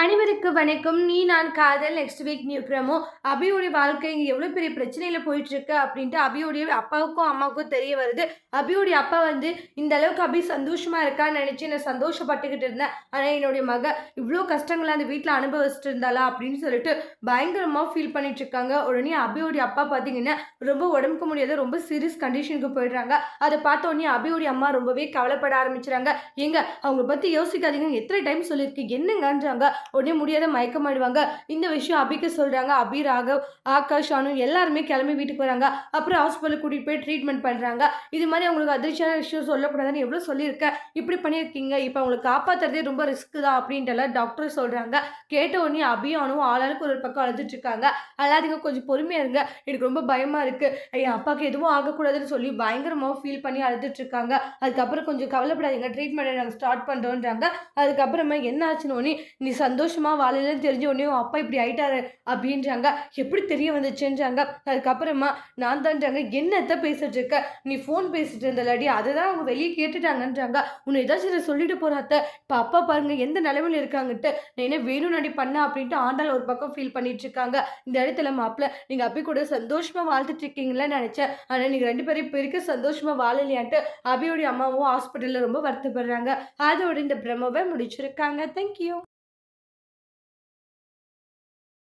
அனைவருக்கு வணக்கம். நீ நான் காதல் நெக்ஸ்ட் வீக் நியூ ப்ரமோ அபியோடைய வாழ்க்கை இங்கே எவ்வளோ பெரிய பிரச்சனையில் போயிட்டுருக்கு அப்படின்ட்டு அபியோடைய அப்பாவுக்கும் அம்மாவுக்கும் தெரிய வருது. அபியோடைய அப்பா வந்து இந்த அளவுக்கு அபி சந்தோஷமாக இருக்கான்னு நினச்சி நான் சந்தோஷப்பட்டுக்கிட்டு இருந்தேன். ஆனால் என்னுடைய மக இவ்வளோ கஷ்டங்களை அந்த வீட்டில் அனுபவிச்சுட்டு இருந்தாளா அப்படின்னு சொல்லிட்டு பயங்கரமாக ஃபீல் பண்ணிட்டு இருக்காங்க உடனே அபியோடைய அப்பா பார்த்தீங்கன்னா ரொம்ப உடம்புக்கு முடியாத ரொம்ப சீரியஸ் கண்டிஷனுக்கு போயிடுறாங்க. அதை பார்த்த உடனே அபியோடைய அம்மா ரொம்பவே கவலைப்பட ஆரம்பிச்சுறாங்க. எங்க அவங்கள பற்றி யோசிக்காதீங்க. எத்தனை டைம் சொல்லியிருக்கு? என்னங்கன்றாங்க. உடனே முடியாத மயக்கம் ஆயிடுவாங்க இந்த விஷயம் அபிக்கு சொல்கிறாங்க அபி ராகவ் ஆகாஷ் அனு எல்லாருமே கிளம்பி வீட்டுக்கு வராங்க. அப்புறம் ஹாஸ்பிட்டல் கூட்டிகிட்டு போய் ட்ரீட்மெண்ட் பண்ணுறாங்க இது மாதிரி அவங்களுக்கு அதிர்ச்சியான விஷயம் சொல்லக்கூடாதுன்னு எவ்வளோ சொல்லியிருக்கேன். இப்படி பண்ணியிருக்கீங்க. இப்போ அவங்களுக்கு காப்பாற்றுறதே ரொம்ப ரிஸ்க் தான் அப்படின்ட்டு டாக்டர் சொல்கிறாங்க கேட்ட உடனே அபியும் அனுவும் ஆளாளுக்கு ஒரு பக்கம் அழுதுட்டு இருக்காங்க. அல்லாதீங்க கொஞ்சம் பொறுமையாக இருங்க. எனக்கு ரொம்ப பயமாக இருக்குது என் அப்பாவுக்கு எதுவும் ஆகக்கூடாதுன்னு சொல்லி பயங்கரமாக ஃபீல் பண்ணி அழுதுட்டு இருக்காங்க. அதுக்கப்புறம் கொஞ்சம் கவலைப்படாதீங்க. ட்ரீட்மெண்ட்டை நாங்கள் ஸ்டார்ட் பண்ணுறோன்றாங்க அதுக்கப்புறமா என்ன ஆச்சுன்னு உடனே நீ சந்தோஷமாக வாழலன்னு தெரிஞ்ச உடனே உன் அப்பா இப்படி ஆயிட்டாரு அப்படின்றாங்க. எப்படி தெரிய வந்துச்சுன்றாங்க. அதுக்கப்புறமா நான் தான்றாங்க என்னத்த பேசிட்டு இருக்க? நீ ஃபோன் பேசிட்டு இருந்தலாடி. அதை தான் அவங்க வெளியே கேட்டுட்டாங்கன்றாங்க. உன்னை ஏதாச்சும் இதை சொல்லிட்டு போறாத்த இப்போ அப்பா பாருங்க எந்த நிலைமையில இருக்காங்கன்ட்டு. நான் என்ன வேணும் நடி பண்ண? அப்படின்ட்டு ஆண்டாள் ஒரு பக்கம் ஃபீல் பண்ணிட்டு இருக்காங்க. இந்த இடத்துல மாப்பிள்ள நீங்கள் அப்படி கூட சந்தோஷமாக வாழ்த்துட்டு இருக்கீங்களா நினச்சேன். ஆனால் நீங்கள் ரெண்டு பேரும் இப்போ இருக்க சந்தோஷமாக வாழலையான்ட்டு அபியோடைய அம்மாவும் ஹாஸ்பிட்டலில் ரொம்ப வருத்தப்படுறாங்க. அதோட இந்த பிரமவை முடிச்சிருக்காங்க. தேங்க்யூ